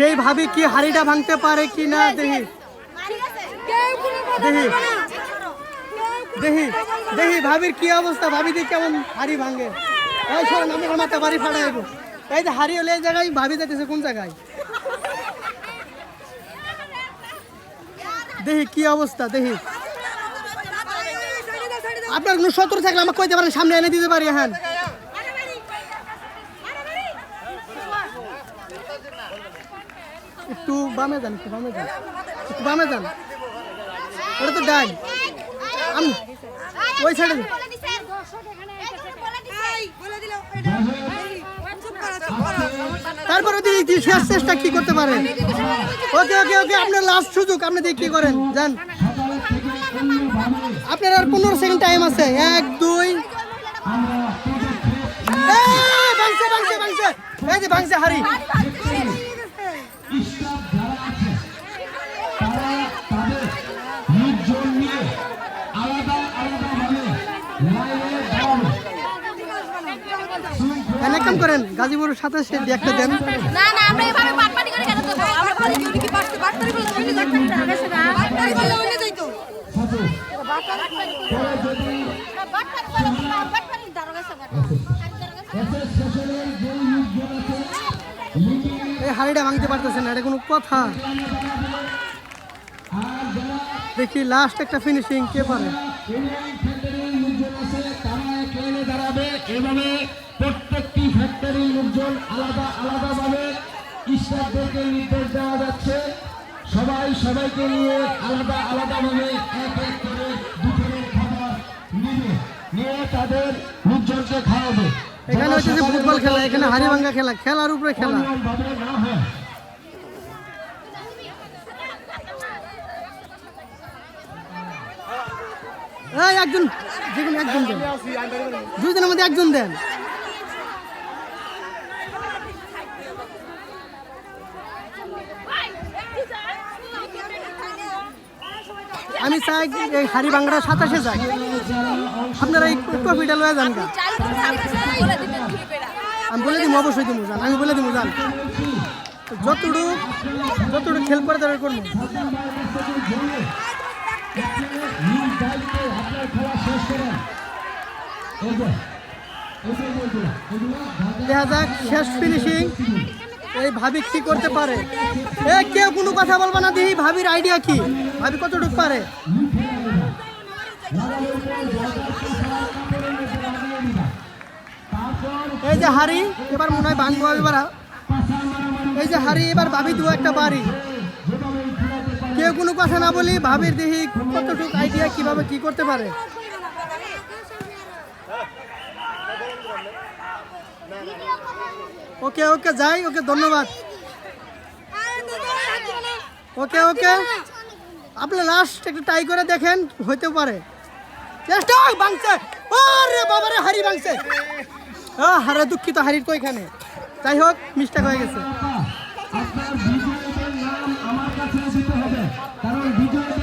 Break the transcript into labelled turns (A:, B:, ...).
A: সেই ভাবি কি হাড়িটা ভাঙতে পারে কি না দেখি দেখি দেখি দেখি ভাবির কি অবস্থা? ভাবি দিয়ে কেমন হাড়ি ভাঙে। এই শোন আমি আমার মাথা বাড়ি ফাটাইব এই যে হাড়ি হলে এই জায়গায় ভাবি যাইতেছে কোন জায়গায়? দেখি কি অবস্থা দেখি আপনার কোনো সতর থাকলে আমাকে কইতে পারেন সামনে এনে দিতে পারি হ্যাঁ। একটু বামে যান, একটু বামে যান। একটু বামে যান। ওটা তো ডাল আমি, ওই সাইডে তারপরে দিদি শেষ চেষ্টা কি করতে পারেন? ওকে ওকে ওকে আপনার লাস্ট সুযোগ, আপনি দেখি কি করেন? যান। আপনার আর পনেরো সেকেন্ড টাইম আছে। এক, দুই। ভাঙছে ভাঙছে ভাঙছে। ভাঙছে হারি
B: লাইনে
A: কাম করেন গাজীপুরের সাথে সে একটা দেন।
C: না না আমরা এভাবে করে কেন দেবো। আমরা বলি কি করলে উনি না করলে উনি যাইতো।
A: এই হাড়িটা ভাঙতে পারতেছেন না এটা কোনো কথা। দেখি লাস্ট একটা ফিনিশিং কে পারে?
B: এভাবে প্রত্যেকটি ফ্যাক্টরির লোকজন আলাদা আলাদাভাবে স্টাফদেরকে নির্দেশ দেওয়া যাচ্ছে। সবাই সবাইকে নিয়ে আলাদা আলাদাভাবে এক এক করে দুপুরের খাবার নিবে। নিয়ে তাদের লোকজনকে খাওয়াবে।
A: এখানে হচ্ছে যে ফুটবল খেলা এখানে হারিভাঙ্গা খেলা খেলার উপরে খেলা।
B: না হয়।
A: এই একজন যে একজন দেন। দুজনের মধ্যে একজন দেন। আমি চাই এই হাড়ি ভাঙ্গাটা সাতাশে যাই আপনারা এই ট্রফিটা লয়ে যান
C: বলে
A: আমি বলে দিব, অবশ্যই দিব জান আমি বলে দিব জান যতটুকু যতটুকু খেল করে তারা করব। দেখা যাক শেষ ফিনিশিং এই ভাবি কি করতে পারে? এ কেউ কোনো কথা বলব না দিহি ভাবির আইডিয়া কি? ভাবি কতটুকু পারে? এই যে হাড়ি এবার মনে হয় ভাঙবো এবার। এই যে হাড়ি এবার ভাবি দিব একটা বাড়ি। কেউ কোনো কথা না বলি ভাবির দেহি কতটুকু আইডিয়া কীভাবে কি করতে পারে? ওকে ওকে, যাই, ওকে, ধন্যবাদ। ওকে ওকে। আপনি লাস্ট একটু ট্রাই করে দেখেন হইতে পারে। চেষ্টা বাংছে। ওরে বাবারে হারি বাংছে। ও হারে দুঃখিত হারির তো এখানে যাই হোক মিস্টেক হয়ে গেছে। আপনার বিজয়ীদের নাম আমার কাছে